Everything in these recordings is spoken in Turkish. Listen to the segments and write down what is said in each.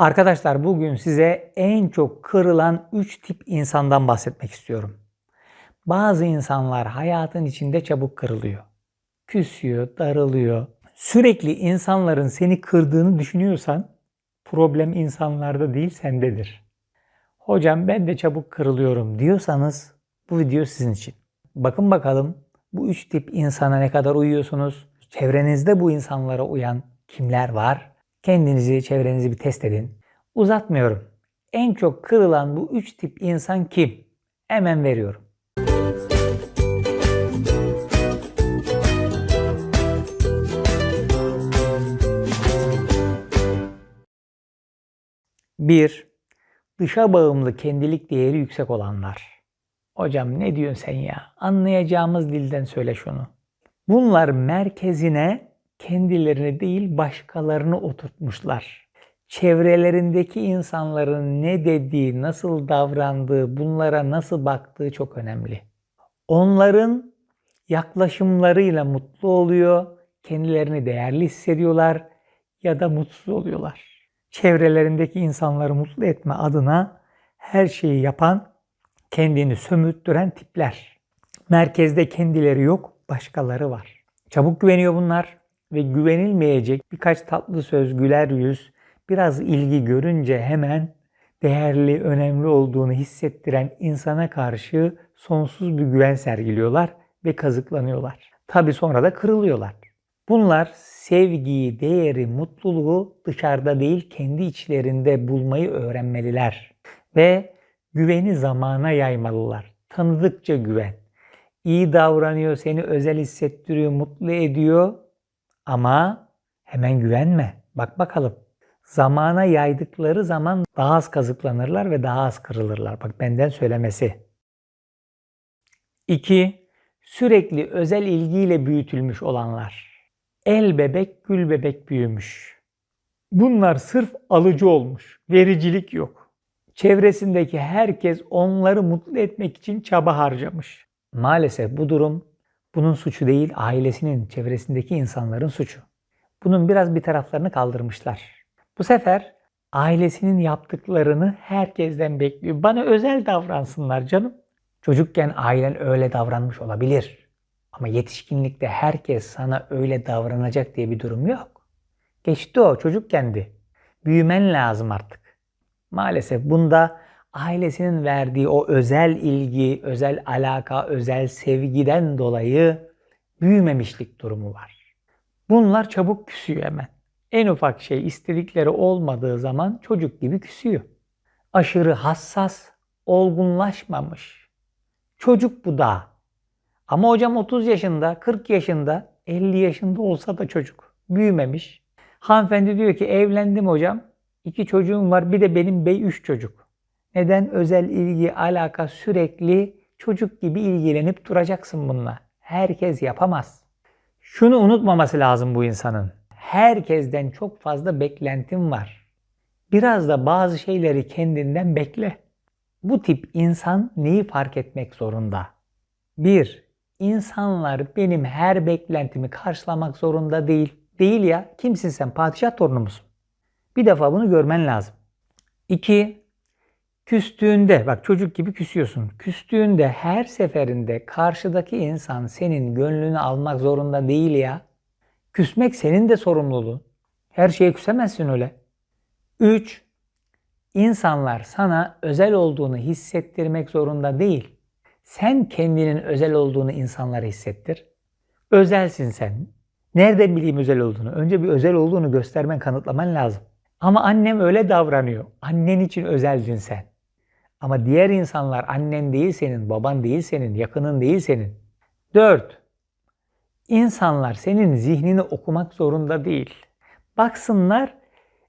Arkadaşlar bugün size en çok kırılan 3 tip insandan bahsetmek istiyorum. Bazı insanlar hayatın içinde çabuk kırılıyor. Küsüyor, darılıyor. Sürekli insanların seni kırdığını düşünüyorsan problem insanlarda değil sendedir. Hocam ben de çabuk kırılıyorum diyorsanız bu video sizin için. Bakın bakalım bu üç tip insana ne kadar uyuyorsunuz? Çevrenizde bu insanlara uyan kimler var? Kendinizi, çevrenizi bir test edin. Uzatmıyorum. En çok kırılan bu üç tip insan kim? Hemen veriyorum. Bir, dışa bağımlı kendilik değeri yüksek olanlar. Hocam ne diyorsun sen ya? Anlayacağımız dilden söyle şunu. Bunlar merkezine kendilerini değil başkalarını oturtmuşlar. Çevrelerindeki insanların ne dediği, nasıl davrandığı, bunlara nasıl baktığı çok önemli. Onların yaklaşımlarıyla mutlu oluyor, kendilerini değerli hissediyorlar ya da mutsuz oluyorlar. Çevrelerindeki insanları mutlu etme adına her şeyi yapan, kendini sömürttüren tipler. Merkezde kendileri yok, başkaları var. Çabuk güveniyor bunlar ve güvenilmeyecek birkaç tatlı söz, güler yüz, biraz ilgi görünce hemen değerli, önemli olduğunu hissettiren insana karşı sonsuz bir güven sergiliyorlar ve kazıklanıyorlar. Tabi sonra da kırılıyorlar. Bunlar sevgiyi, değeri, mutluluğu dışarıda değil kendi içlerinde bulmayı öğrenmeliler. Ve güveni zamana yaymalılar. Tanıdıkça güven. İyi davranıyor, seni özel hissettiriyor, mutlu ediyor ama hemen güvenme. Bak bakalım. Zamana yaydıkları zaman daha az kazıklanırlar ve daha az kırılırlar. Bak benden söylemesi. 2. Sürekli özel ilgiyle büyütülmüş olanlar. El bebek gül bebek büyümüş. Bunlar sırf alıcı olmuş. Vericilik yok. Çevresindeki herkes onları mutlu etmek için çaba harcamış. Maalesef bu durum bunun suçu değil, ailesinin, çevresindeki insanların suçu. Bunun biraz bir taraflarını kaldırmışlar. Bu sefer ailesinin yaptıklarını herkesten bekliyor. Bana özel davransınlar canım. Çocukken ailen öyle davranmış olabilir. Ama yetişkinlikte herkes sana öyle davranacak diye bir durum yok. Geçti o çocuk kendi. Büyümen lazım artık. Maalesef bunda ailesinin verdiği o özel ilgi, özel alaka, özel sevgiden dolayı büyümemişlik durumu var. Bunlar çabuk küsüyor hemen. En ufak şey istedikleri olmadığı zaman çocuk gibi küsüyor. Aşırı hassas, olgunlaşmamış. Çocuk bu da. Ama hocam 30 yaşında, 40 yaşında, 50 yaşında olsa da çocuk. Büyümemiş. Hanımefendi diyor ki evlendim hocam. İki çocuğum var bir de benim bey üç çocuk. Neden özel ilgi, alaka sürekli çocuk gibi ilgilenip duracaksın bununla? Herkes yapamaz. Şunu unutmaması lazım bu insanın. Herkesten çok fazla beklentim var. Biraz da bazı şeyleri kendinden bekle. Bu tip insan neyi fark etmek zorunda? 1. İnsanlar benim her beklentimi karşılamak zorunda değil. Değil ya. Kimsin sen? Padişah torunu musun? Bir defa bunu görmen lazım. 2. Küstüğünde, bak çocuk gibi küsüyorsun. Küstüğünde her seferinde karşıdaki insan senin gönlünü almak zorunda değil ya. Küsmek senin de sorumluluğun. Her şeye küsemezsin öyle. 3. İnsanlar sana özel olduğunu hissettirmek zorunda değil. Sen kendinin özel olduğunu insanlara hissettir. Özelsin sen. Nereden bileyim özel olduğunu? Önce bir özel olduğunu göstermen, kanıtlaman lazım. Ama annem öyle davranıyor. Annen için özeldin sen. Ama diğer insanlar annen değil senin, baban değil senin, yakının değil senin. 4. İnsanlar senin zihnini okumak zorunda değil. Baksınlar,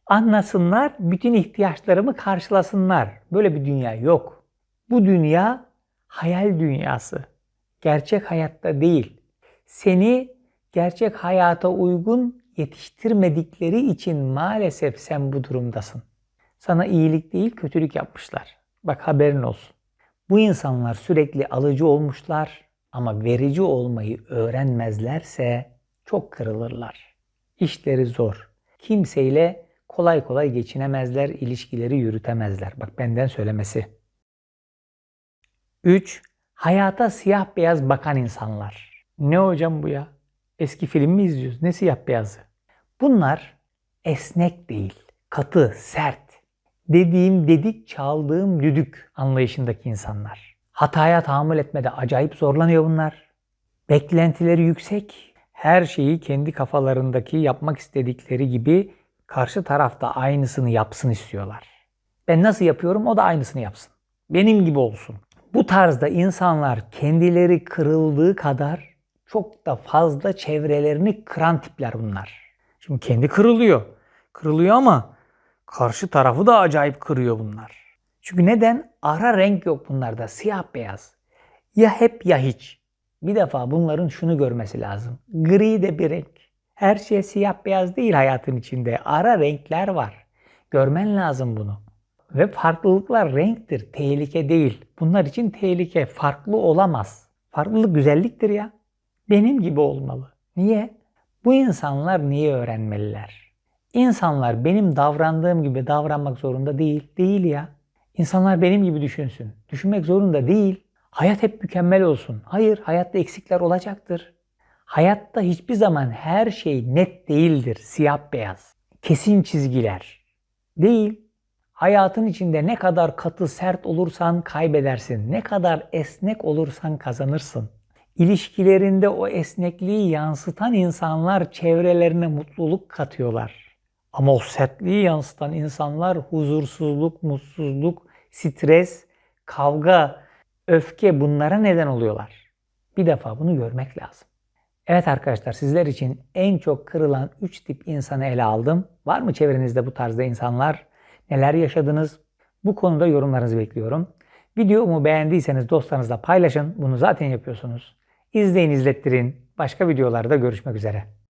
anlasınlar, bütün ihtiyaçlarımı karşılasınlar. Böyle bir dünya yok. Bu dünya hayal dünyası. Gerçek hayatta değil. Seni gerçek hayata uygun yetiştirmedikleri için maalesef sen bu durumdasın. Sana iyilik değil kötülük yapmışlar. Bak haberin olsun. Bu insanlar sürekli alıcı olmuşlar ama verici olmayı öğrenmezlerse çok kırılırlar. İşleri zor. Kimseyle kolay kolay geçinemezler, ilişkileri yürütemezler. Bak benden söylemesi. 3. Hayata siyah beyaz bakan insanlar. Ne hocam bu ya? Eski film mi izliyoruz? Ne siyah beyazı? Bunlar esnek değil, katı, sert. Dediğim dedik, çaldığım düdük anlayışındaki insanlar. Hataya tahammül etmede acayip zorlanıyor bunlar. Beklentileri yüksek. Her şeyi kendi kafalarındaki yapmak istedikleri gibi karşı tarafta aynısını yapsın istiyorlar. Ben nasıl yapıyorum o da aynısını yapsın. Benim gibi olsun. Bu tarzda insanlar kendileri kırıldığı kadar çok da fazla çevrelerini kıran tipler bunlar. Şimdi kendi kırılıyor. Kırılıyor ama karşı tarafı da acayip kırıyor bunlar. Çünkü neden? Ara renk yok bunlarda. Siyah beyaz. Ya hep ya hiç. Bir defa bunların şunu görmesi lazım. Gri de bir renk. Her şey siyah beyaz değil hayatın içinde. Ara renkler var. Görmen lazım bunu. Ve farklılıklar renktir, tehlike değil. Bunlar için tehlike farklı olamaz. Farklılık güzelliktir ya. Benim gibi olmalı. Niye? Bu insanlar niye öğrenmeliler? İnsanlar benim davrandığım gibi davranmak zorunda değil. Değil ya. İnsanlar benim gibi düşünsün. Düşünmek zorunda değil. Hayat hep mükemmel olsun. Hayır, hayatta eksikler olacaktır. Hayatta hiçbir zaman her şey net değildir. Siyah beyaz. Kesin çizgiler. Değil. Hayatın içinde ne kadar katı sert olursan kaybedersin. Ne kadar esnek olursan kazanırsın. İlişkilerinde o esnekliği yansıtan insanlar çevrelerine mutluluk katıyorlar. Ama o sertliği yansıtan insanlar huzursuzluk, mutsuzluk, stres, kavga, öfke bunlara neden oluyorlar. Bir defa bunu görmek lazım. Evet arkadaşlar sizler için en çok kırılan 3 tip insanı ele aldım. Var mı çevrenizde bu tarzda insanlar? Neler yaşadınız? Bu konuda yorumlarınızı bekliyorum. Videomu beğendiyseniz dostlarınızla paylaşın. Bunu zaten yapıyorsunuz. İzleyin izlettirin. Başka videolarda görüşmek üzere.